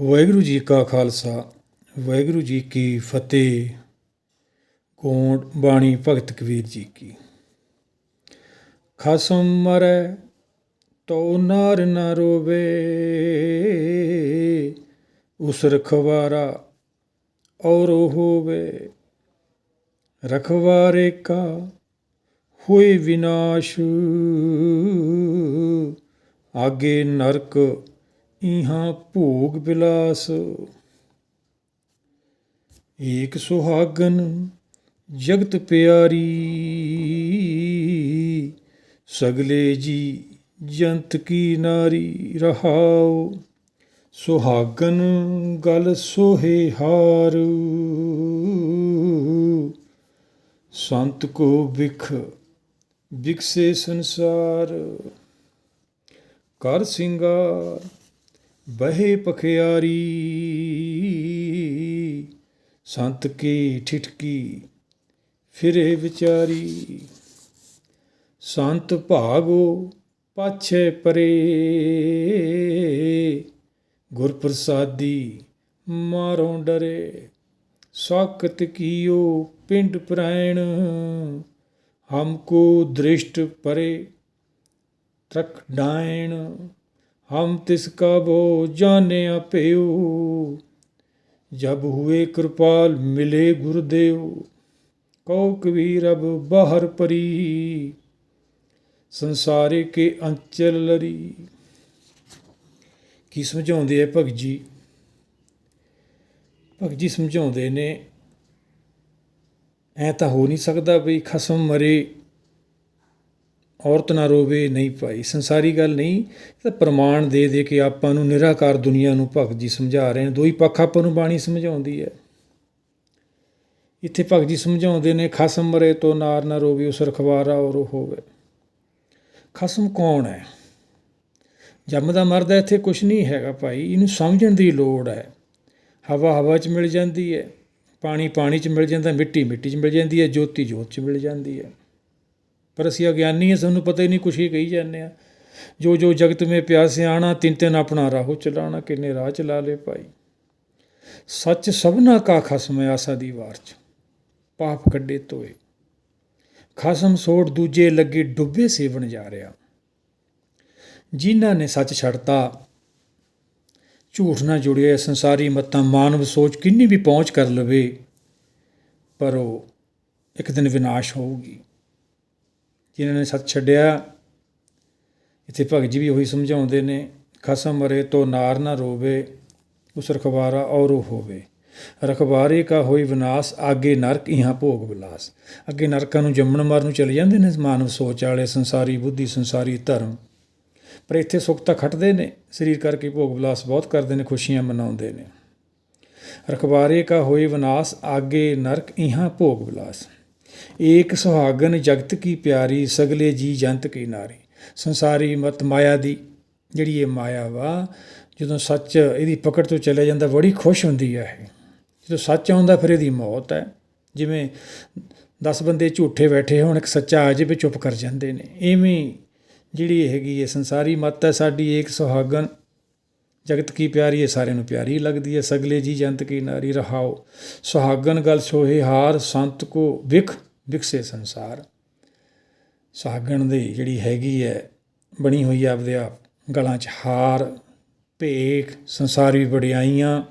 ਵਾਹਿਗੁਰੂ ਜੀ ਕਾ ਖਾਲਸਾ, ਵਾਹਿਗੁਰੂ ਜੀ ਕੀ ਫਤਿਹ। ਕੋਟ ਬਾਣੀ ਭਗਤ ਕਬੀਰ ਜੀ ਕੀ। ਖਸਮ ਮਰੈ ਤੋ ਨਾਰ ਨਾ ਰੋਵੇ। ਉਸ ਰਖਵਾਰਾ ਔਰ ਹੋਵੇ। ਰਖਵਾਰੇ ਕਾ ਹੋਏ ਵਿਨਾਸ਼। ਆਗੇ ਨਰਕ ਇਹਾਂ ਭੋਗ ਬਿਲਾਸ। ਏਕ ਸੁਹਾਗਨ ਜਗਤ ਪਿਆਰੀ, ਸਗਲੇ ਜੀ ਜੰਤ ਕੀ ਨਾਰੀ ਰਹਾਉ। ਸੁਹਾਗਨ ਗਲ ਸੋਹੇ ਹਾਰ। ਸੰਤ ਕੋ ਵਿਖ ਵਿਕਸੇ ਸੰਸਾਰ। ਕਰ ਸਿੰਗਾਰ। ਬਹੇ ਪਖਿਆਰੀ ਸੰਤ ਕੀ ਠਿਠਕੀ, ਫਿਰੇ ਵਿਚਾਰੀ। ਸੰਤ ਭਾਗੋ ਪਾਛੇ ਪਰੇ ਗੁਰ ਪ੍ਰਸਾਦੀ ਮਾਰੋਂ ਡਰੇ। ਸਾਕਤ ਕੀਓ ਪਿੰਡ ਪ੍ਰਾਇਣ ਹਮਕੋ ਦ੍ਰਿਸ਼ਟ ਪਰੇ ਤ੍ਰਕ ਡਾਇਣ। ਹਮ ਤਿਸ ਕਾ ਬੋ ਜਾਣਿਆ ਭਇਓ ਜਬ ਹੋਏ ਕਿਰਪਾਲ ਮਿਲੇ ਗੁਰਦੇਵ ਕਉ ਕਬੀਰ ਅਬ ਬਾਹਰ ਪਰੀ, ਸੰਸਾਰੇ ਕੇ ਅੰਚਲ ਲਰੀ। ਕੀ ਸਮਝਾਉਂਦੇ ਆ ਭਗਤ ਜੀ? ਭਗਤ ਜੀ ਸਮਝਾਉਂਦੇ ਨੇ, ਐ ਤਾਂ ਹੋ ਨਹੀਂ ਸਕਦਾ ਵੀ ਖਸਮ ਮਰੇ। ਔਰਤ ਨਾ ਰੋਵੇ, ਨਹੀਂ ਭਾਈ। ਸੰਸਾਰੀ ਗੱਲ ਨਹੀਂ, ਇਹ ਤਾਂ ਪ੍ਰਮਾਣ ਦੇ ਦੇ ਕੇ ਆਪਾਂ ਨੂੰ ਨਿਰਾਕਾਰ ਦੁਨੀਆ ਨੂੰ ਭਗਤ ਜੀ ਸਮਝਾ ਰਹੇ ਨੇ। ਦੋ ਹੀ ਪੱਖ ਆਪਾਂ ਨੂੰ ਬਾਣੀ ਸਮਝਾਉਂਦੀ ਹੈ। ਇੱਥੇ ਭਗਤ ਜੀ ਸਮਝਾਉਂਦੇ ਨੇ, ਖਸਮ ਮਰੇ ਤੋ ਨਾਰ ਨਾ ਰੋਵੇ, ਉਸ ਰਖਵਾਰਾ ਔਰ ਹੋਵੇ। ਖਸਮ ਕੌਣ ਹੈ? ਜੰਮਦਾ ਮਰਦਾ ਇੱਥੇ ਕੁਝ ਨਹੀਂ ਹੈਗਾ ਭਾਈ। ਇਹਨੂੰ ਸਮਝਣ ਦੀ ਲੋੜ ਹੈ। ਹਵਾ ਹਵਾ 'ਚ ਮਿਲ ਜਾਂਦੀ ਹੈ। ਪਾਣੀ ਪਾਣੀ 'ਚ ਮਿਲ ਜਾਂਦਾ, ਮਿੱਟੀ ਮਿੱਟੀ 'ਚ ਮਿਲ ਜਾਂਦੀ ਹੈ, ਜੋਤੀ ਜੋਤ 'ਚ ਮਿਲ ਜਾਂਦੀ ਹੈ। ਪਰ ਅਸੀਂ ਅਗਿਆਨੀ ਹਾਂ, ਸਾਨੂੰ ਪਤਾ ਹੀ ਨਹੀਂ ਕੁਛ ਹੀ ਕਹੀ ਜਾਂਦੇ ਆ ਜੋ ਜੋ ਜਗਤ ਮੇ ਪਿਆਸੇ ਆਣਾ, ਤਿੰਨ ਤਿੰਨ ਆਪਣਾ ਰਾਹੋ ਚਲਾਣਾ, ਕਿੰਨੇ ਰਾਹ ਚਲਾ ਲੇ ਭਾਈ। ਸੱਚ ਸਭਨਾ ਕਾ ਖਸਮ ਆਸਾ ਦੀ ਵਾਰ ਚ, ਪਾਪ ਕੱਢੇ ਤੋਏ ਖਸਮ ਸੋੜ ਦੂਜੇ ਲੱਗੇ ਡੁੱਬੇ ਸੇਵਣ ਜਾ ਰਿਹਾ। ਜਿਨ੍ਹਾਂ ਨੇ ਸੱਚ ਛੱਡਤਾ, ਝੂਠ ਨਾਲ ਜੁੜਿਆ ਸੰਸਾਰੀ ਮਤਾਂ, ਮਾਨਵ ਸੋਚ ਕਿੰਨੀ ਵੀ ਪਹੁੰਚ ਕਰ ਲਵੇ, ਪਰ ਉਹ ਇੱਕ ਦਿਨ ਵਿਨਾਸ਼ ਹੋਊਗੀ। ਜਿਨ੍ਹਾਂ ਨੇ ਸੱਚ ਛੱਡਿਆ। ਇੱਥੇ ਭਗਤ ਜੀ ਵੀ ਉਹੀ ਸਮਝਾਉਂਦੇ ਨੇ, ਖਸਮ ਮਰੇ ਤੋ ਨਾਰ ਨਾ ਰੋਵੇ, ਉਸ ਰਖਵਾਰਾ ਔਰ ਹੋਵੇ। ਰਖਵਾਰੇ ਕਾ ਹੋਈ ਵਿਨਾਸ਼, ਆਗੇ ਨਰਕ ਇਹਾਂ ਭੋਗ ਵਿਲਾਸ। ਅੱਗੇ ਨਰਕਾਂ ਨੂੰ ਜੰਮਣ ਮਰਨ ਨੂੰ ਚਲੇ ਜਾਂਦੇ ਨੇ ਮਾਨਵ ਸੋਚ ਵਾਲੇ, ਸੰਸਾਰੀ ਬੁੱਧੀ, ਸੰਸਾਰੀ ਧਰਮ। ਪਰ ਇੱਥੇ ਸੁੱਖ ਤਾਂ ਖੱਟਦੇ ਨੇ, ਸਰੀਰ ਕਰਕੇ ਭੋਗ ਵਿਲਾਸ ਬਹੁਤ ਕਰਦੇ ਨੇ, ਖੁਸ਼ੀਆਂ ਮਨਾਉਂਦੇ ਨੇ। ਰਖਵਾਰੇ ਕਾ ਹੋਈ ਵਿਨਾਸ਼, ਆਗੇ ਨਰਕ ਇਹਾਂ ਭੋਗ ਵਿਲਾਸ। ਏਕ ਸੁਹਾਗਨ ਜਗਤ ਕੀ ਪਿਆਰੀ, ਸਗਲੇ ਜੀ ਜੰਤ ਕੀ ਨਾਰੀ। ਸੰਸਾਰੀ ਮਤ ਮਾਇਆ ਦੀ, ਜਿਹੜੀ ਇਹ ਮਾਇਆ ਵਾ, ਜਦੋਂ ਸੱਚ ਇਹਦੀ ਪਕੜ ਤੋਂ ਚਲੇ ਜਾਂਦਾ, ਬੜੀ ਖੁਸ਼ ਹੁੰਦੀ ਹੈ ਇਹ। ਜਦੋਂ ਸੱਚ ਆਉਂਦਾ, ਫਿਰ ਇਹਦੀ ਮੌਤ ਹੈ। ਜਿਵੇਂ 10 ਬੰਦੇ ਝੂਠੇ ਬੈਠੇ ਹੋਣ, ਇੱਕ ਸੱਚਾ ਆ ਜਾਵੇ, ਚੁੱਪ ਕਰ ਜਾਂਦੇ ਨੇ। ਐਵੇਂ ਜਿਹੜੀ ਹੈਗੀ ਹੈ ਸੰਸਾਰੀ ਮਤ ਹੈ, ਸਾਡੀ ਏਕ ਸੁਹਾਗਨ ਜਗਤ ਕੀ ਪਿਆਰੀ ਹੈ ਸਾਰਿਆਂ ਨੂੰ ਪਿਆਰੀ ਲੱਗਦੀ ਹੈ। ਸਗਲੇ ਜੀ ਜੰਤ ਕੀ ਨਾਰੀ ਰਹਾਓ। ਸੁਹਾਗਨ ਗਲ ਸੋਹੇ ਹਾਰ, ਸੰਤ ਕੋ ਵਿਖ ਵਿਖਸੇ ਸੰਸਾਰ। ਸੁਹਾਗਣ ਦੀ ਜਿਹੜੀ ਹੈਗੀ ਹੈ, ਬਣੀ ਹੋਈ ਆਪਦੇ ਆਪ, ਗਲਾਂ 'ਚ ਹਾਰ, ਭੇਖ, ਸੰਸਾਰੀ ਵਡਿਆਈਆਂ,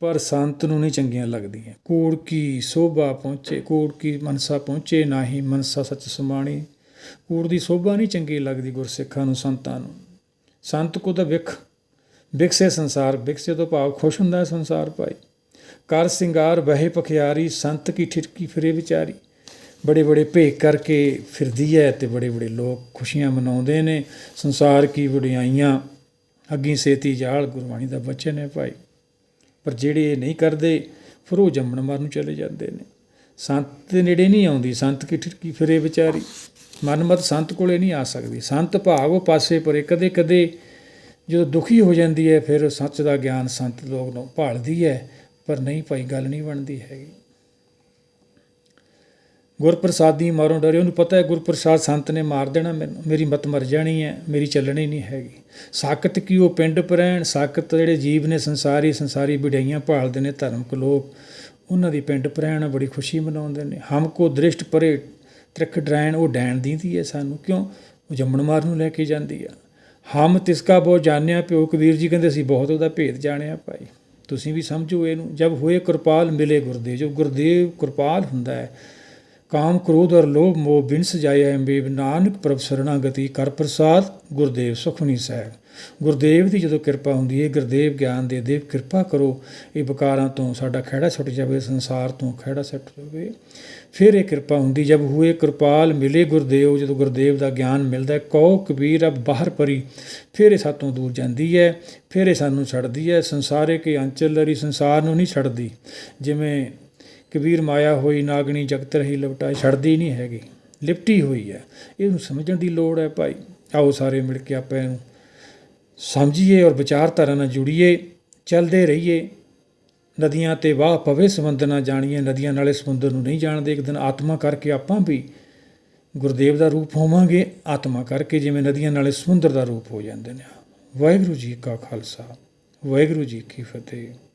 ਪਰ ਸੰਤ ਨੂੰ ਨਹੀਂ ਚੰਗੀਆਂ ਲੱਗਦੀਆਂ। ਕੋੜ ਕੀ ਸੋਭਾ ਪਹੁੰਚੇ, ਕੂੜ ਕੀ ਮਨਸਾ ਪਹੁੰਚੇ, ਨਾਹੀ ਮਨਸਾ ਸੱਚ ਸਮਾਣੀ। ਕੂੜ ਦੀ ਸੋਭਾ ਨਹੀਂ ਚੰਗੀ ਲੱਗਦੀ ਗੁਰਸਿੱਖਾਂ ਨੂੰ, ਸੰਤਾਂ ਨੂੰ। ਸੰਤ ਕੋ ਤਾਂ ਵਿਖ ਵਿਕਸੇ ਸੰਸਾਰ, ਵਿਕਸੇ ਤੋਂ ਭਾਵ ਖੁਸ਼ ਹੁੰਦਾ ਹੈ ਸੰਸਾਰ ਭਾਈ। ਕਰ ਸਿੰਗਾਰ ਬਹਿ ਪਖਿਆਰੀ ਸੰਤ ਕੀ ਠਿਰਕੀ ਫਿਰੇ ਵਿਚਾਰੀ। ਬੜੇ ਬੜੇ ਭੇਖ ਕਰਕੇ ਫਿਰਦੀ ਹੈ ਤੇ ਬੜੇ ਬੜੇ ਲੋਕ ਖੁਸ਼ੀਆਂ ਮਨਾਉਂਦੇ ਨੇ। ਸੰਸਾਰ ਕੀ ਵਡਿਆਈਆਂ, ਅੱਗੀ ਸੇਤੀ ਜਾਲ ਗੁਰਬਾਣੀ ਦਾ ਬਚਨ ਹੈ ਭਾਈ। ਪਰ ਜਿਹੜੇ ਇਹ ਨਹੀਂ ਕਰਦੇ, ਫਿਰ ਉਹ ਜੰਮਣ ਮਰਨ ਨੂੰ ਚਲੇ ਜਾਂਦੇ ਨੇ। ਸੰਤ ਦੇ ਨੇੜੇ ਨਹੀਂ ਆਉਂਦੀ, ਸੰਤ ਕੀ ਠਿਰਕੀ ਫਿਰੇ ਵਿਚਾਰੀ। ਮਨਮਤ ਸੰਤ ਕੋਲੇ ਨਹੀਂ ਆ ਸਕਦੀ। ਸੰਤ ਭਾਵ ਉਹ ਪਾਸੇ ਪਰੇ, ਕਦੇ ਕਦੇ ਜਦੋਂ ਦੁਖੀ ਹੋ ਜਾਂਦੀ ਹੈ, ਫਿਰ ਸੱਚ ਦਾ ਗਿਆਨ ਸੰਤ ਲੋਕ ਨੂੰ ਭਾਲਦੀ ਹੈ, ਪਰ ਨਹੀਂ ਭਾਈ, ਗੱਲ ਨਹੀਂ ਬਣਦੀ ਹੈਗੀ। ਗੁਰਪ੍ਰਸਾਦੀ ਮਾਰੋਂ ਡਰੇ, ਉਹਨੂੰ ਪਤਾ ਹੈ ਗੁਰਪ੍ਰਸਾਦ ਸੰਤ ਨੇ ਮਾਰ ਦੇਣਾ ਮੈਨੂੰ, ਮੇਰੀ ਮਤ ਮਰ ਜਾਣੀ ਹੈ, ਮੇਰੀ ਚੱਲਣੀ ਨਹੀਂ ਹੈਗੀ। ਸਾਕਤ ਕੀ ਉਹ ਪਿੰਡ ਪਰੈਣ ਸਾਕਤ ਜਿਹੜੇ ਜੀਵ ਨੇ ਸੰਸਾਰੀ ਸੰਸਾਰੀ ਵਿਡਾਈਆਂ ਭਾਲਦੇ ਨੇ ਧਰਮਕ ਲੋਕ, ਉਹਨਾਂ ਦੀ ਪਿੰਡ ਪਰੈਣ ਬੜੀ ਖੁਸ਼ੀ ਮਨਾਉਂਦੇ ਨੇ। ਹਮ ਕੋ ਦ੍ਰਿਸ਼ਟ ਪਰੇ ਤ੍ਰਿਖ ਡਰੈਣ ਉਹ ਡੈਣ ਦੀਂਦੀ ਹੈ ਸਾਨੂੰ, ਕਿਉਂ? ਉਹ ਜੰਮਣ ਮਾਰ ਨੂੰ ਲੈ ਕੇ ਜਾਂਦੀ ਆ। ਹਮ ਤਿਸਕਾ ਬਹੁਤ ਜਾਣਿਆ ਪਿਓ ਕਬੀਰ ਜੀ ਕਹਿੰਦੇ ਅਸੀਂ ਬਹੁਤ ਉਹਦਾ ਭੇਦ ਜਾਣਿਆ ਭਾਈ। ਤੁਸੀਂ ਵੀ ਸਮਝੋ ਇਹਨੂੰ ਜਦ ਹੋਏ ਕਿਰਪਾਲ ਮਿਲੇ ਗੁਰਦੇਵ ਜੋ ਗੁਰਦੇਵ ਕਿਰਪਾਲ ਹੁੰਦਾ ਹੈ ਕਾਮ ਕ੍ਰੋਧ ਔਰ ਲੋਭ ਮੋਹ ਬਿਨ ਸਜਾਇਆ ਅੰਬੇਬ ਨਾਨਕ ਪ੍ਰਭ ਸਰਣਾਗਤੀ ਕਰ ਪ੍ਰਸਾਦ, ਗੁਰਦੇਵ ਸੁਖਨੀ ਸਾਹਿਬ। ਗੁਰਦੇਵ ਦੀ ਜਦੋਂ ਕਿਰਪਾ ਹੁੰਦੀ ਹੈ ਗੁਰਦੇਵ ਗਿਆਨ ਦੇ ਦੇਵ ਕਿਰਪਾ ਕਰੋ, ਇਹ ਵਿਕਾਰਾਂ ਤੋਂ ਸਾਡਾ ਖਹਿੜਾ ਛੁੱਟ ਜਾਵੇ, ਸੰਸਾਰ ਤੋਂ ਖਹਿੜਾ ਛੁੱਟ ਜਾਵੇ। ਫਿਰ ਇਹ ਕਿਰਪਾ ਹੁੰਦੀ ਜਦ ਹੋਏ ਕਿਰਪਾਲ ਮਿਲੇ ਗੁਰਦੇਵ, ਜਦੋਂ ਗੁਰਦੇਵ ਦਾ ਗਿਆਨ ਮਿਲਦਾ ਹੈ ਕਉ ਕਬੀਰ ਅਬ ਬਾਹਰ ਪਰੀ। ਫਿਰ ਇਹ ਸਾਤੋਂ ਦੂਰ ਜਾਂਦੀ ਹੈ ਫਿਰ ਇਹ ਸਾਨੂੰ ਛੱਡਦੀ ਹੈ ਸੰਸਾਰੇ ਕੇ ਅੰਚਲ ਲਰੀ ਸੰਸਾਰ ਨੂੰ ਨਹੀਂ ਛੱਡਦੀ। ਜਿਵੇਂ ਕਬੀਰ ਮਾਇਆ ਹੋਈ, ਨਾਗਣੀ ਜਗਤ ਰਹੀ ਲਵਟਾਈ ਛੱਡਦੀ ਨਹੀਂ ਹੈਗੀ, ਲਿਪਟੀ ਹੋਈ ਹੈ। ਇਹਨੂੰ ਸਮਝਣ ਦੀ ਲੋੜ ਹੈ ਭਾਈ। ਆਓ ਸਾਰੇ ਮਿਲ ਕੇ ਆਪਾਂ ਇਹਨੂੰ ਸਮਝੀਏ ਔਰ ਵਿਚਾਰਧਾਰਾ ਨਾਲ ਜੁੜੀਏ, ਚੱਲਦੇ ਰਹੀਏ। ਨਦੀਆਂ ਤੇ ਵਾਹ ਪਵੇ, ਸਮੁੰਦਰ ਨਾ ਜਾਣੀਏ। ਨਦੀਆਂ ਨਾਲੇ ਸਮੁੰਦਰ ਨੂੰ ਨਹੀਂ ਜਾਣਦੇ। ਇੱਕ ਦਿਨ ਆਤਮਾ ਕਰਕੇ ਆਪਾਂ ਵੀ ਗੁਰਦੇਵ ਦਾ ਰੂਪ ਹੋਵਾਂਗੇ। ਆਤਮਾ ਕਰਕੇ ਜਿਵੇਂ ਨਦੀਆਂ ਨਾਲੇ ਸਮੁੰਦਰ ਦਾ ਰੂਪ ਹੋ ਜਾਂਦੇ ਨੇ। ਵਾਹਿਗੁਰੂ ਜੀ ਕਾ ਖਾਲਸਾ। ਵਾਹਿਗੁਰੂ ਜੀ ਕੀ ਫਤਿਹ।